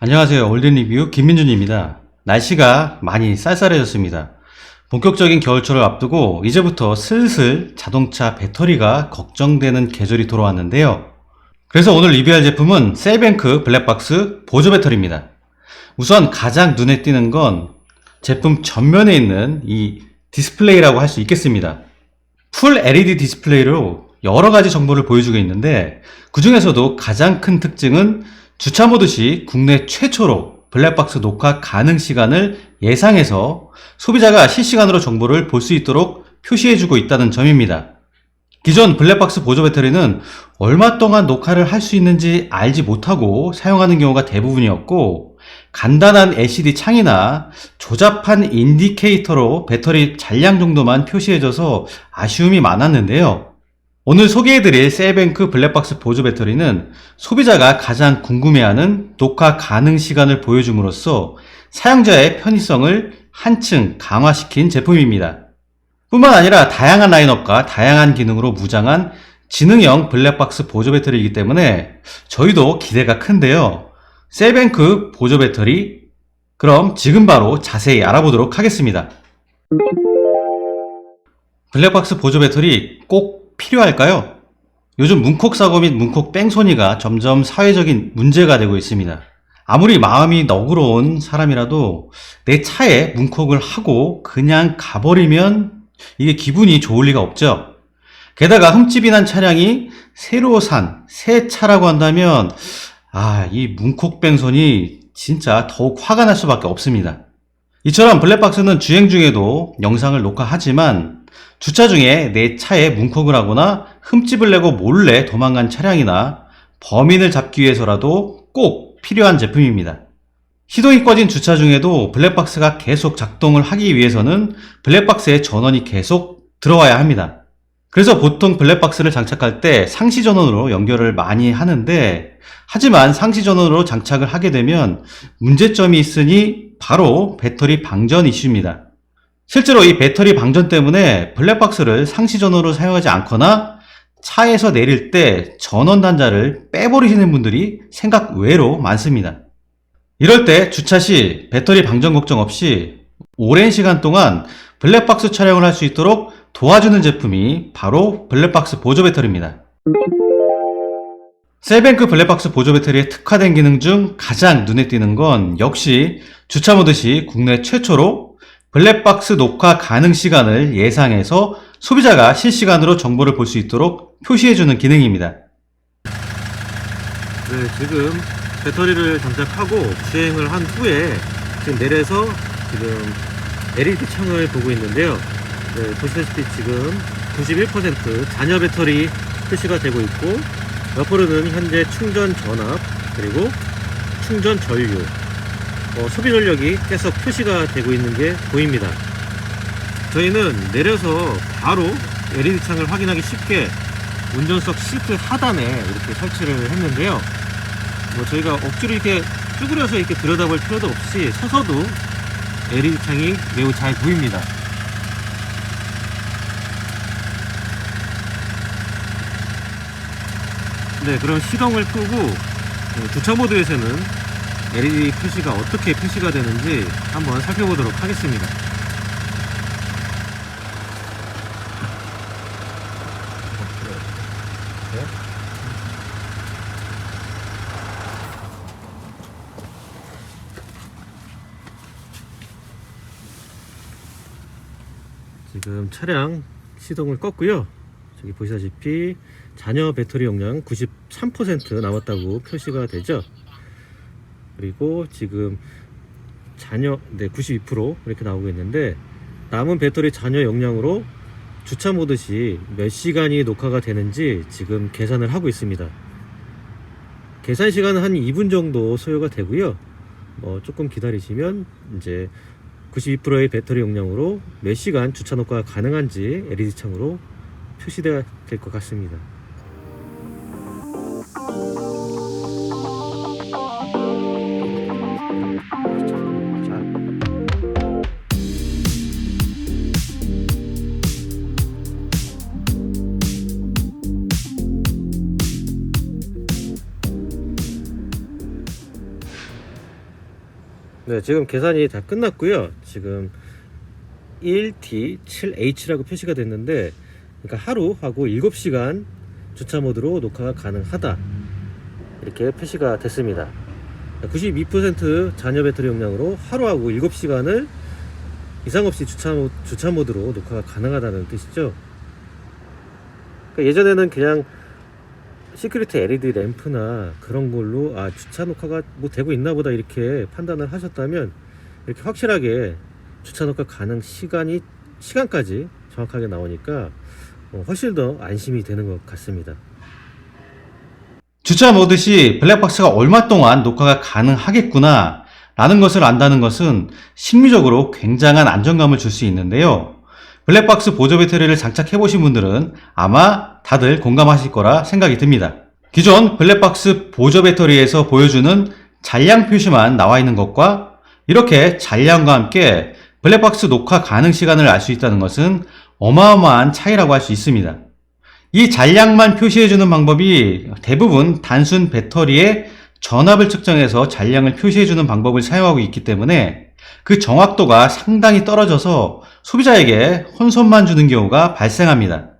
안녕하세요. 올든리뷰 김민준입니다. 날씨가 많이 쌀쌀해졌습니다. 본격적인 겨울철을 앞두고 이제부터 슬슬 자동차 배터리가 걱정되는 계절이 돌아왔는데요. 그래서 오늘 리뷰할 제품은 셀뱅크 블랙박스 보조 배터리입니다. 우선 가장 눈에 띄는 건 제품 전면에 있는 이 디스플레이라고 할 수 있겠습니다. 풀 LED 디스플레이로 여러 가지 정보를 보여주고 있는데 그 중에서도 가장 큰 특징은 주차 모드 시 국내 최초로 블랙박스 녹화 가능 시간을 예상해서 소비자가 실시간으로 정보를 볼 수 있도록 표시해주고 있다는 점입니다. 기존 블랙박스 보조 배터리는 얼마 동안 녹화를 할 수 있는지 알지 못하고 사용하는 경우가 대부분이었고 간단한 LCD 창이나 조잡한 인디케이터로 배터리 잔량 정도만 표시해줘서 아쉬움이 많았는데요. 오늘 소개해드릴 셀뱅크 블랙박스 보조 배터리는 소비자가 가장 궁금해하는 녹화 가능 시간을 보여줌으로써 사용자의 편의성을 한층 강화시킨 제품입니다. 뿐만 아니라 다양한 라인업과 다양한 기능으로 무장한 지능형 블랙박스 보조 배터리이기 때문에 저희도 기대가 큰데요. 셀뱅크 보조 배터리 그럼 지금 바로 자세히 알아보도록 하겠습니다. 블랙박스 보조 배터리 꼭 필요할까요? 요즘 문콕 사고 및 문콕 뺑소니가 점점 사회적인 문제가 되고 있습니다. 아무리 마음이 너그러운 사람이라도 내 차에 문콕을 하고 그냥 가버리면 이게 기분이 좋을 리가 없죠. 게다가 흠집이 난 차량이 새로 산 새 차라고 한다면 아, 이 문콕 뺑소니 진짜 더욱 화가 날 수밖에 없습니다. 이처럼 블랙박스는 주행 중에도 영상을 녹화하지만 주차 중에 내 차에 문콕을 하거나 흠집을 내고 몰래 도망간 차량이나 범인을 잡기 위해서라도 꼭 필요한 제품입니다. 시동이 꺼진 주차 중에도 블랙박스가 계속 작동을 하기 위해서는 블랙박스에 전원이 계속 들어와야 합니다. 그래서 보통 블랙박스를 장착할 때 상시 전원으로 연결을 많이 하는데 하지만 상시 전원으로 장착을 하게 되면 문제점이 있으니 바로 배터리 방전 이슈입니다. 실제로 이 배터리 방전 때문에 블랙박스를 상시 전원으로 사용하지 않거나 차에서 내릴 때 전원 단자를 빼버리시는 분들이 생각 외로 많습니다. 이럴 때 주차 시 배터리 방전 걱정 없이 오랜 시간 동안 블랙박스 촬영을 할 수 있도록 도와주는 제품이 바로 블랙박스 보조 배터리입니다. 셀뱅크 블랙박스 보조 배터리에 특화된 기능 중 가장 눈에 띄는 건 역시 주차 모드 시 국내 최초로 블랙박스 녹화 가능 시간을 예상해서 소비자가 실시간으로 정보를 볼 수 있도록 표시해주는 기능입니다. 네, 지금 배터리를 장착하고 주행을 한 후에 지금 내려서 지금 LED 창을 보고 있는데요. 네, 보시다시피 지금 91% 잔여 배터리 표시가 되고 있고 옆으로는 현재 충전 전압 그리고 충전 전류 어, 소비 전력이 계속 표시가 되고 있는 게 보입니다. 저희는 내려서 바로 LED 창을 확인하기 쉽게 운전석 시트 하단에 이렇게 설치를 했는데요. 뭐 저희가 억지로 이렇게 쭈그려서 이렇게 들여다볼 필요도 없이 서서도 LED 창이 매우 잘 보입니다. 네, 그럼 시동을 끄고 어, 주차 모드에서는 LED 표시가 어떻게 표시가 되는지 한번 살펴보도록 하겠습니다. 지금 차량 시동을 껐고요. 저기 보시다시피 잔여 배터리 용량 93% 남았다고 표시가 되죠. 그리고 지금 잔여 네 92% 이렇게 나오고 있는데 남은 배터리 잔여 용량으로 주차 모드 시 몇 시간이 녹화가 되는지 지금 계산을 하고 있습니다. 계산 시간은 한 2분 정도 소요가 되고요. 뭐 조금 기다리시면 이제 92%의 배터리 용량으로 몇 시간 주차 녹화가 가능한지 LED 창으로 표시되어 될것 같습니다. 네, 지금 계산이 다 끝났고요. 지금 1D7H라고 표시가 됐는데, 그러니까 하루 하고 7시간 주차 모드로 녹화가 가능하다. 이렇게 표시가 됐습니다. 92% 잔여 배터리 용량으로 하루하고 7시간을 이상 없이 주차, 모- 주차 모드로 녹화가 가능하다는 뜻이죠. 그러니까 예전에는 그냥 시큐리티 LED 램프나 그런 걸로 아 주차 녹화가 뭐 되고 있나 보다 이렇게 판단을 하셨다면 이렇게 확실하게 주차 녹화 가능 시간이 시간까지 정확하게 나오니까 어, 훨씬 더 안심이 되는 것 같습니다. 주차 모드 시 블랙박스가 얼마 동안 녹화가 가능하겠구나 라는 것을 안다는 것은 심리적으로 굉장한 안정감을 줄 수 있는데요. 블랙박스 보조 배터리를 장착해 보신 분들은 아마 다들 공감하실 거라 생각이 듭니다. 기존 블랙박스 보조 배터리에서 보여주는 잔량 표시만 나와 있는 것과 이렇게 잔량과 함께 블랙박스 녹화 가능 시간을 알 수 있다는 것은 어마어마한 차이라고 할 수 있습니다. 이 잔량만 표시해주는 방법이 대부분 단순 배터리의 전압을 측정해서 잔량을 표시해주는 방법을 사용하고 있기 때문에 그 정확도가 상당히 떨어져서 소비자에게 혼선만 주는 경우가 발생합니다.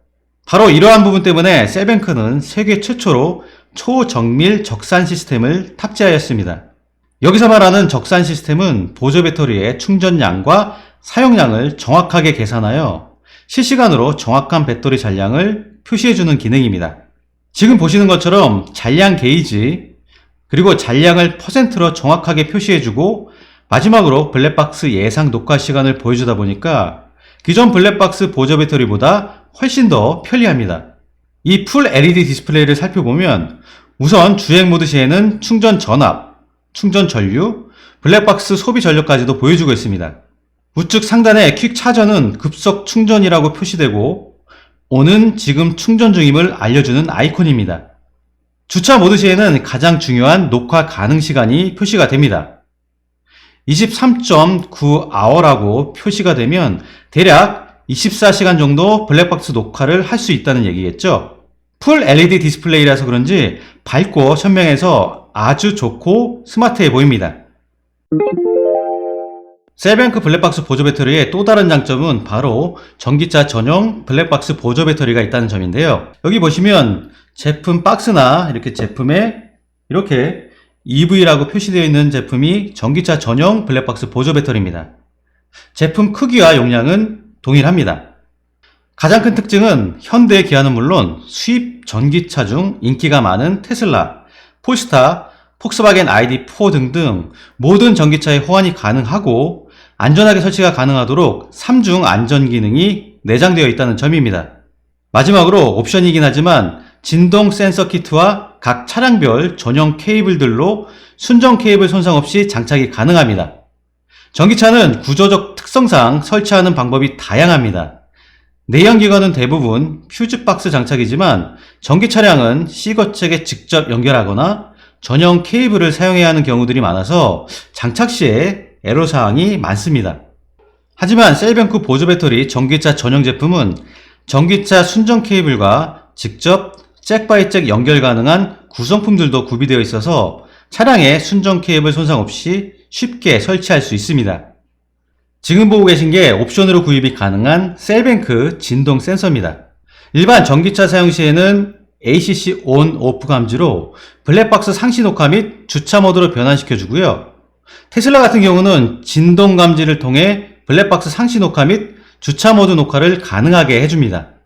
바로 이러한 부분 때문에 셀뱅크는 세계 최초로 초정밀 적산 시스템을 탑재하였습니다. 여기서 말하는 적산 시스템은 보조 배터리의 충전량과 사용량을 정확하게 계산하여 실시간으로 정확한 배터리 잔량을 표시해주는 기능입니다. 지금 보시는 것처럼 잔량 게이지, 그리고 잔량을 퍼센트로 정확하게 표시해주고 마지막으로 블랙박스 예상 녹화 시간을 보여주다 보니까 기존 블랙박스 보조 배터리보다 훨씬 더 편리합니다. 이 풀 LED 디스플레이를 살펴보면 우선 주행 모드 시에는 충전 전압, 충전 전류, 블랙박스 소비 전력까지도 보여주고 있습니다. 우측 상단에 퀵 차저는 급속 충전이라고 표시되고 오는 지금 충전 중임을 알려주는 아이콘입니다. 주차 모드 시에는 가장 중요한 녹화 가능 시간이 표시가 됩니다. 23.9hour라고 표시가 되면 대략 24시간 정도 블랙박스 녹화를 할 수 있다는 얘기겠죠. 풀 LED 디스플레이라서 그런지 밝고 선명해서 아주 좋고 스마트해 보입니다. 셀뱅크 블랙박스 보조 배터리의 또 다른 장점은 바로 전기차 전용 블랙박스 보조 배터리가 있다는 점인데요. 여기 보시면 제품 박스나 이렇게 제품에 이렇게 EV라고 표시되어 있는 제품이 전기차 전용 블랙박스 보조 배터리입니다. 제품 크기와 용량은 동일합니다. 가장 큰 특징은 현대 기아는 물론 수입 전기차 중 인기가 많은 테슬라, 폴스타, 폭스바겐 ID4 등등 모든 전기차에 호환이 가능하고 안전하게 설치가 가능하도록 3중 안전 기능이 내장되어 있다는 점입니다. 마지막으로 옵션이긴 하지만 진동 센서 키트와 각 차량별 전용 케이블들로 순정 케이블 손상 없이 장착이 가능합니다. 전기차는 구조적 특성상 설치하는 방법이 다양합니다. 내연기관은 대부분 퓨즈박스 장착이지만 전기 차량은 C거책에 직접 연결하거나 전용 케이블을 사용해야 하는 경우들이 많아서 장착 시에 애로사항이 많습니다. 하지만 셀뱅크 보조 배터리 전기차 전용 제품은 전기차 순정 케이블과 직접 잭바이잭 연결 가능한 구성품들도 구비되어 있어서 차량에 순정 케이블 손상 없이 쉽게 설치할 수 있습니다. 지금 보고 계신 게 옵션으로 구입이 가능한 셀뱅크 진동 센서입니다. 일반 전기차 사용 시에는 ACC ON, OFF 감지로 블랙박스 상시 녹화 및 주차 모드로 변환시켜 주고요. 테슬라 같은 경우는 진동 감지를 통해 블랙박스 상시 녹화 및 주차 모드 녹화를 가능하게 해줍니다.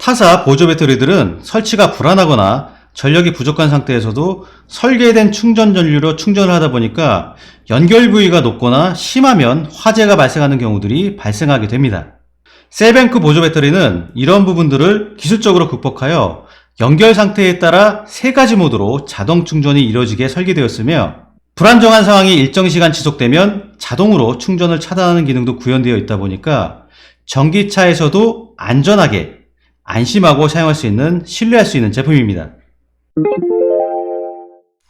타사 보조 배터리들은 설치가 불안하거나 전력이 부족한 상태에서도 설계된 충전 전류로 충전을 하다 보니까 연결 부위가 높거나 심하면 화재가 발생하는 경우들이 발생하게 됩니다. 셀뱅크 보조 배터리는 이런 부분들을 기술적으로 극복하여 연결 상태에 따라 세 가지 모드로 자동 충전이 이루어지게 설계되었으며 불안정한 상황이 일정 시간 지속되면 자동으로 충전을 차단하는 기능도 구현되어 있다 보니까 전기차에서도 안전하게 안심하고 사용할 수 있는 신뢰할 수 있는 제품입니다.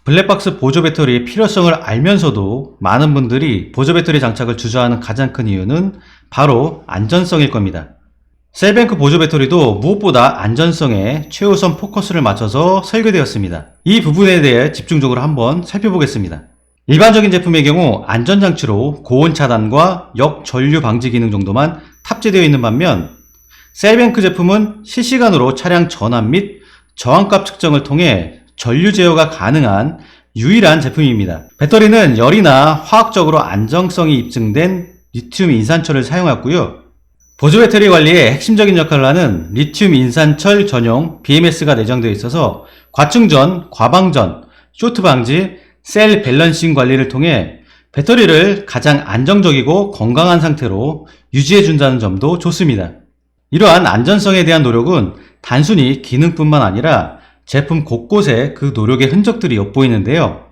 블랙박스 보조 배터리의 필요성을 알면서도 많은 분들이 보조 배터리 장착을 주저하는 가장 큰 이유는 바로 안전성일 겁니다. 셀뱅크 보조 배터리도 무엇보다 안전성에 최우선 포커스를 맞춰서 설계되었습니다. 이 부분에 대해 집중적으로 한번 살펴보겠습니다. 일반적인 제품의 경우 안전장치로 고온 차단과 역전류 방지 기능 정도만 탑재되어 있는 반면 셀뱅크 제품은 실시간으로 차량 전압 및 저항값 측정을 통해 전류 제어가 가능한 유일한 제품입니다. 배터리는 열이나 화학적으로 안정성이 입증된 리튬 인산철을 사용하고요. 보조 배터리 관리에 핵심적인 역할을 하는 리튬 인산철 전용 BMS가 내장되어 있어서 과충전, 과방전, 쇼트 방지, 셀 밸런싱 관리를 통해 배터리를 가장 안정적이고 건강한 상태로 유지해 준다는 점도 좋습니다. 이러한 안전성에 대한 노력은 단순히 기능뿐만 아니라 제품 곳곳에 그 노력의 흔적들이 엿보이는데요.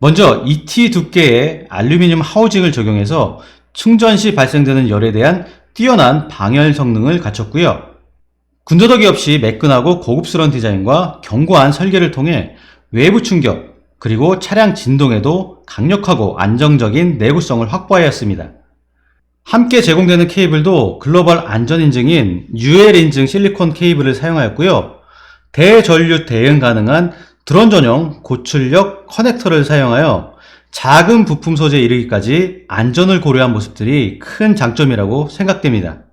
먼저 ET 두께의 알루미늄 하우징을 적용해서 충전 시 발생되는 열에 대한 뛰어난 방열 성능을 갖췄고요. 군더더기 없이 매끈하고 고급스러운 디자인과 견고한 설계를 통해 외부 충격, 그리고 차량 진동에도 강력하고 안정적인 내구성을 확보하였습니다. 함께 제공되는 케이블도 글로벌 안전 인증인 UL 인증 실리콘 케이블을 사용하였고요. 대전류 대응 가능한 드론 전용 고출력 커넥터를 사용하여 작은 부품 소재에 이르기까지 안전을 고려한 모습들이 큰 장점이라고 생각됩니다.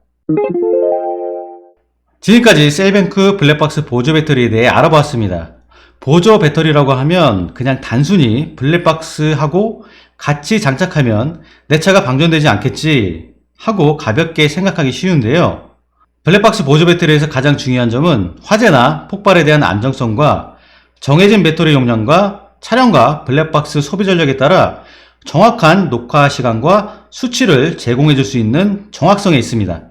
지금까지 셀뱅크 블랙박스 보조 배터리에 대해 알아보았습니다. 보조 배터리라고 하면 그냥 단순히 블랙박스하고 같이 장착하면 내 차가 방전되지 않겠지 하고 가볍게 생각하기 쉬운데요. 블랙박스 보조 배터리에서 가장 중요한 점은 화재나 폭발에 대한 안정성과 정해진 배터리 용량과 차량과 블랙박스 소비 전력에 따라 정확한 녹화 시간과 수치를 제공해 줄 수 있는 정확성에 있습니다.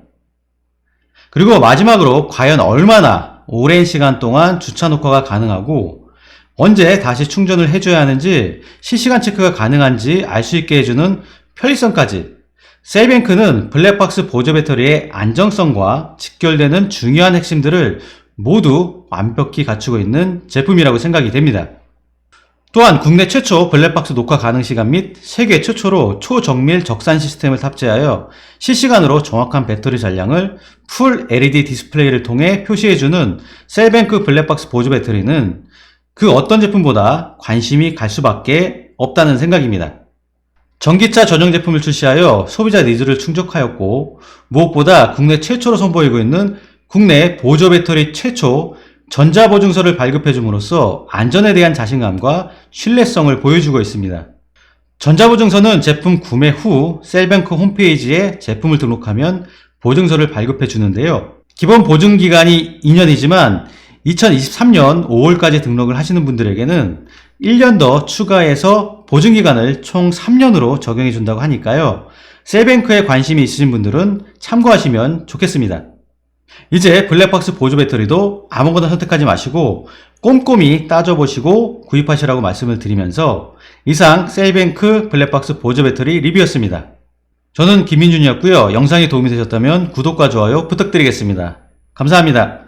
그리고 마지막으로 과연 얼마나 오랜 시간 동안 주차 녹화가 가능하고 언제 다시 충전을 해줘야 하는지 실시간 체크가 가능한지 알 수 있게 해주는 편리성까지 셀뱅크는 블랙박스 보조 배터리의 안정성과 직결되는 중요한 핵심들을 모두 완벽히 갖추고 있는 제품이라고 생각이 됩니다. 또한 국내 최초 블랙박스 녹화 가능 시간 및 세계 최초로 초정밀 적산 시스템을 탑재하여 실시간으로 정확한 배터리 잔량을 풀 LED 디스플레이를 통해 표시해주는 셀뱅크 블랙박스 보조 배터리는 그 어떤 제품보다 관심이 갈 수밖에 없다는 생각입니다. 전기차 전용 제품을 출시하여 소비자 니즈를 충족하였고 무엇보다 국내 최초로 선보이고 있는 국내 보조 배터리 최초 전자보증서를 발급해 줌으로써 안전에 대한 자신감과 신뢰성을 보여주고 있습니다. 전자보증서는 제품 구매 후 셀뱅크 홈페이지에 제품을 등록하면 보증서를 발급해 주는데요. 기본 보증 기간이 2년이지만 2023년 5월까지 등록을 하시는 분들에게는 1년 더 추가해서 보증 기간을 총 3년으로 적용해 준다고 하니까요. 셀뱅크에 관심이 있으신 분들은 참고하시면 좋겠습니다. 이제 블랙박스 보조 배터리도 아무거나 선택하지 마시고 꼼꼼히 따져보시고 구입하시라고 말씀을 드리면서 이상 셀뱅크 블랙박스 보조 배터리 리뷰였습니다. 저는 김민준이었고요. 영상이 도움이 되셨다면 구독과 좋아요 부탁드리겠습니다. 감사합니다.